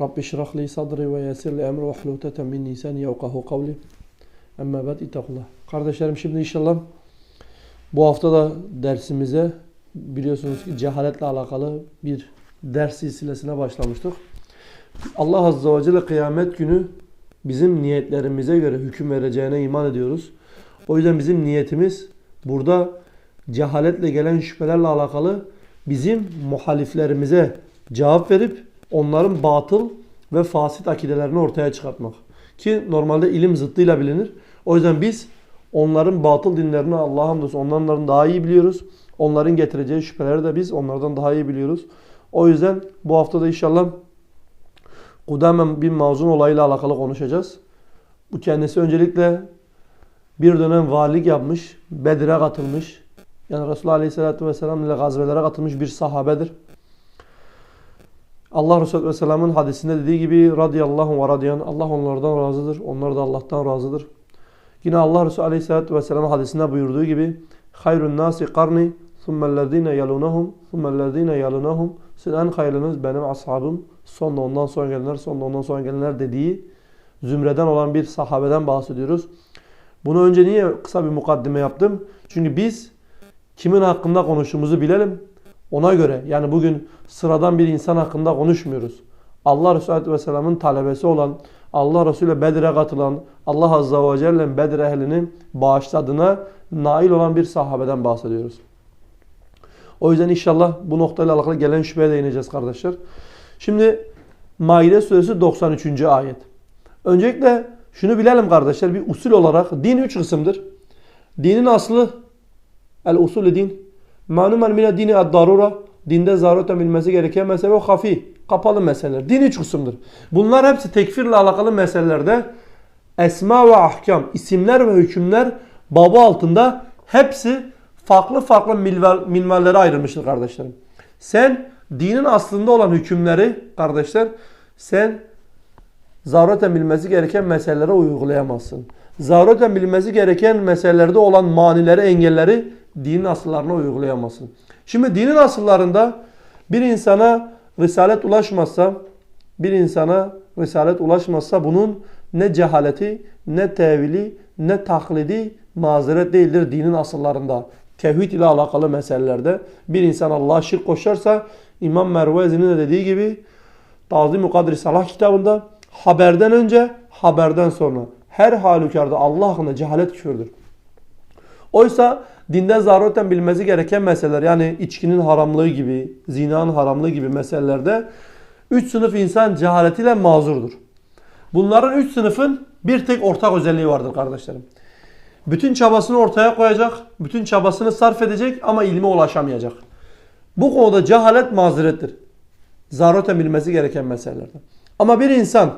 Rabbi şirah li sadri ve yesir li emri ve hluteten min nisani yevkahu kavli. Emme ba'd ittakullah. Kardeşlerim şimdi inşallah bu hafta da dersimize biliyorsunuz ki cehaletle alakalı bir ders silsilesine başlamıştık. Allah Azze ve Celle kıyamet günü bizim niyetlerimize göre hüküm vereceğine iman ediyoruz. O yüzden bizim niyetimiz burada cehaletle gelen şüphelerle alakalı bizim muhaliflerimize cevap verip onların batıl ve fasit akidelerini ortaya çıkartmak. Ki normalde ilim zıttıyla bilinir. O yüzden biz onların batıl dinlerini Allah'a hamdolsun onların daha iyi biliyoruz. Onların getireceği şüpheleri de biz onlardan daha iyi biliyoruz. O yüzden bu hafta da inşallah Kudamen bin Mazun olayıyla alakalı konuşacağız. Bu kendisi öncelikle bir dönem valilik yapmış, Bedir'e katılmış. Yani Resulullah Aleyhisselatü Vesselam ile gazvelere katılmış bir sahabedir. Allah Resulü Vesselam'ın hadisinde dediği gibi radıyallahu ve radiyan Allah onlardan razıdır. Onlar da Allah'tan razıdır. Yine Allah Resulü Aleyhisselatü Vesselam hadisinde buyurduğu gibi hayrun nasi karni thummellezine yalunahum thummellezine yalunahum siz en hayırlınız benim ashabım sonra ondan sonra gelenler sonra ondan sonra gelenler dediği zümreden olan bir sahabeden bahsediyoruz. Bunu önce niye kısa bir mukaddime yaptım? Çünkü biz kimin hakkında konuştuğumuzu bilelim. Ona göre yani bugün sıradan bir insan hakkında konuşmuyoruz. Allah Resulü Vesselam'ın talebesi olan, Allah Resulü Bedir'e katılan, Allah Azze ve Celle'nin Bedir ehlini bağışladığına nail olan bir sahabeden bahsediyoruz. O yüzden inşallah bu noktayla alakalı gelen şüpheye değineceğiz kardeşler. Şimdi Maide suresi 93. ayet. Öncelikle şunu bilelim kardeşler bir usul olarak din üç kısımdır. Dinin aslı el usulü din. Malumen mine dini ad-darura. Dinde zarureten bilmesi gereken mesele o hafi. Kapalı meseleler. Din üç kısımdır. Bunlar hepsi tekfirle alakalı meselelerde esma ve ahkam, isimler ve hükümler baba altında hepsi farklı farklı minvallere ayrılmıştır kardeşlerim. Sen dinin aslında olan hükümleri kardeşler sen zarureten bilmesi gereken meselelere uygulayamazsın. Zarureten bilmesi gereken meselelerde olan manileri, engelleri dinin asıllarına uygulayamazsın. Şimdi dinin asıllarında bir insana risalet ulaşmazsa, bir insana risalet ulaşmazsa bunun ne cehaleti, ne tevili, ne taklidi mazeret değildir dinin asıllarında. Tevhid ile alakalı meselelerde bir insan Allah'a şirk koşarsa İmam Mervezi'nin de dediği gibi Tazim-i Kadri Salah kitabında haberden önce, haberden sonra her halükarda Allah hakkında cehalet küfürdür. Oysa dinden zarureten bilmesi gereken meseleler yani içkinin haramlığı gibi, zinanın haramlığı gibi meselelerde üç sınıf insan cehaletiyle mazurdur. Bunların üç sınıfın bir tek ortak özelliği vardır kardeşlerim. Bütün çabasını ortaya koyacak, bütün çabasını sarf edecek ama ilme ulaşamayacak. Bu konuda cehalet mazerettir. Zarureten bilmesi gereken meselelerden. Ama bir insan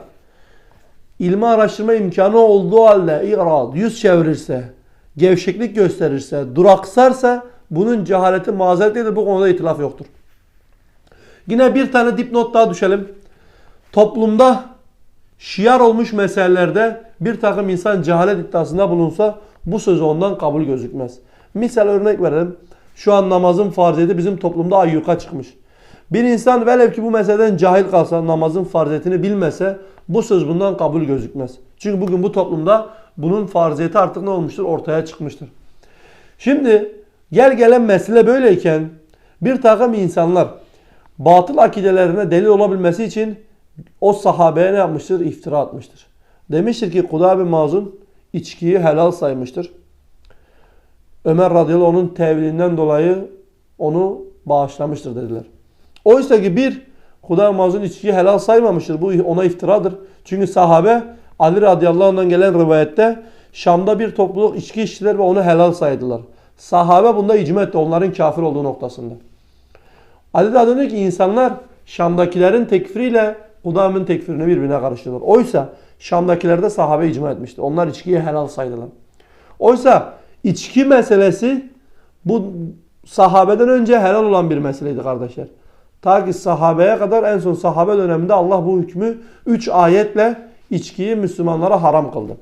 ilmi araştırma imkanı olduğu halde irad, yüz çevirirse, gevşeklik gösterirse, duraksarsa bunun cehaleti mazeret değildir. Bu konuda itilaf yoktur. Yine bir tane dipnot daha düşelim. Toplumda şiar olmuş meselelerde bir takım insan cehalet iddiasında bulunsa bu sözü ondan kabul gözükmez. Misal örnek verelim. Şu an namazın farziyeti bizim toplumda ayyuka çıkmış. Bir insan velev ki bu meseleden cahil kalsa, namazın farziyetini bilmese bu söz bundan kabul gözükmez. Çünkü bugün bu toplumda bunun farziyeti artık ne olmuştur? Ortaya çıkmıştır. Şimdi gel gelen mesele böyleyken bir takım insanlar batıl akidelerine delil olabilmesi için o sahabeye ne yapmıştır? İftira atmıştır. Demiştir ki Kudabi Mazun içkiyi helal saymıştır. Ömer radıyallahu onun tevilinden dolayı onu bağışlamıştır dediler. Oysa ki bir Kudabi Mazun içkiyi helal saymamıştır. Bu ona iftiradır. Çünkü sahabe Ali radıyallahu anh'dan gelen rivayette Şam'da bir topluluk içki içtiler ve onu helal saydılar. Sahabe bunda icma etti onların kafir olduğu noktasında. Ali de diyor ki insanlar Şam'dakilerin tekfiriyle Kudam'ın tekfirini birbirine karıştırdılar. Oysa Şam'dakilerde sahabe icma etmişti. Onlar içkiyi helal saydılar. Oysa içki meselesi bu sahabeden önce helal olan bir meseleydi kardeşler. Ta ki sahabeye kadar en son sahabe döneminde Allah bu hükmü 3 ayetle içkiyi Müslümanlara haram kıldı.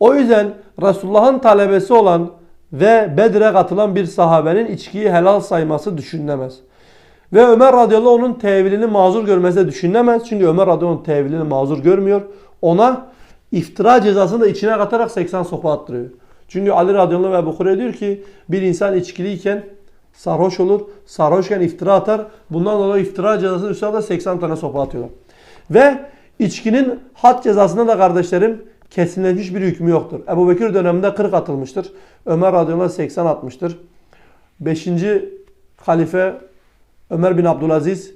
O yüzden Resulullah'ın talebesi olan ve Bedir'e katılan bir sahabenin içkiyi helal sayması düşünülemez. Ve Ömer radıyallahu onun tevilini mazur görmesi de düşünülemez. Çünkü Ömer radıyallahu tevilini mazur görmüyor. Ona iftira cezasını da içine katarak 80 sopa attırıyor. Çünkü Ali radıyallahu ve Ebu Hureyre diyor ki bir insan içkiliyken sarhoş olur. Sarhoşken iftira atar. Bundan dolayı iftira cezasının üstüne de 80 tane sopa atıyorlar. Ve içkinin had cezasında da kardeşlerim kesinleşmiş bir hükmü yoktur. Ebu Bekir döneminde 40 atılmıştır. Ömer radıyallahu anh 80 atmıştır. 5. halife Ömer bin Abdülaziz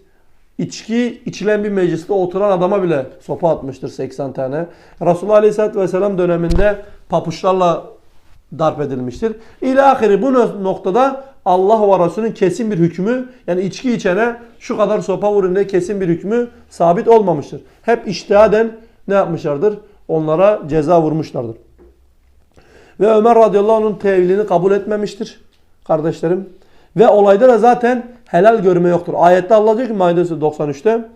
içki içilen bir mecliste oturan adama bile sopa atmıştır 80 tane. Resulullah Aleyhisselatü Vesselam döneminde papuçlarla darp edilmiştir. İlahiri bu noktada Allah ve Resulünün kesin bir hükmü yani içki içene şu kadar sopa vurun diye kesin bir hükmü sabit olmamıştır. Hep iştihaden ne yapmışlardır? Onlara ceza vurmuşlardır. Ve Ömer radıyallahu anh'ın tevilini kabul etmemiştir kardeşlerim. Ve olayda da zaten helal görme yoktur. Ayette Allah diyor ki Maide 93'te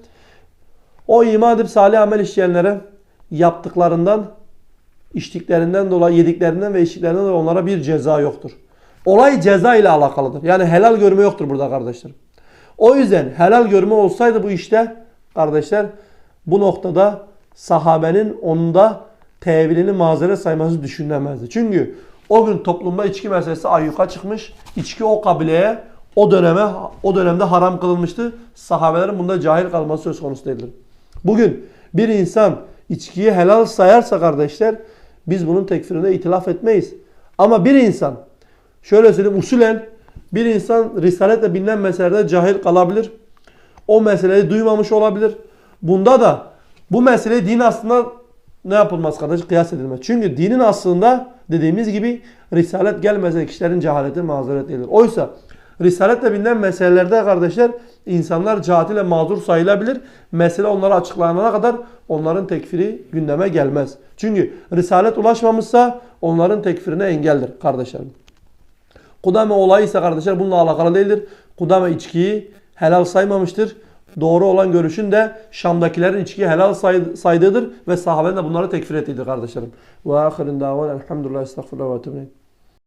o iman edip salih amel işleyenlere yaptıklarından, içtiklerinden dolayı, yediklerinden ve içtiklerinden dolayı onlara bir ceza yoktur. Olay ceza ile alakalıdır. Yani helal görme yoktur burada kardeşlerim. O yüzden helal görme olsaydı bu işte kardeşler bu noktada sahabenin onda tevilini mazeret sayması düşünülemezdi. Çünkü o gün toplumda içki meselesi ayyuka çıkmış. İçki o kabileye o döneme o dönemde haram kılınmıştı. Sahabelerin bunda cahil kalması söz konusu değildir. Bugün bir insan içkiyi helal sayarsa kardeşler biz bunun tekfirine itilaf etmeyiz. Ama bir insan şöyle söyleyeyim usulen bir insan risaletle bilinen meselelerde cahil kalabilir. O meseleyi duymamış olabilir. Bunda da bu mesele din aslında ne yapılmaz kardeş? Kıyas edilmez. Çünkü dinin aslında dediğimiz gibi risalet gelmezse kişilerin cehaleti mazeret değildir. Oysa risaletle bilinen meselelerde kardeşler insanlar cahil ile mazur sayılabilir. Mesele onlara açıklanana kadar onların tekfiri gündeme gelmez. Çünkü risalet ulaşmamışsa onların tekfirine engeldir kardeşlerim. Kudame olayı ise kardeşler bununla alakalı değildir. Kudame içkiyi helal saymamıştır. Doğru olan görüşün de Şam'dakilerin içkiyi helal say saydığıdır ve sahabenin de bunları tekfir ettiğidir kardeşlerim. Ve ahirin davan elhamdülillah estağfurullah ve etûbü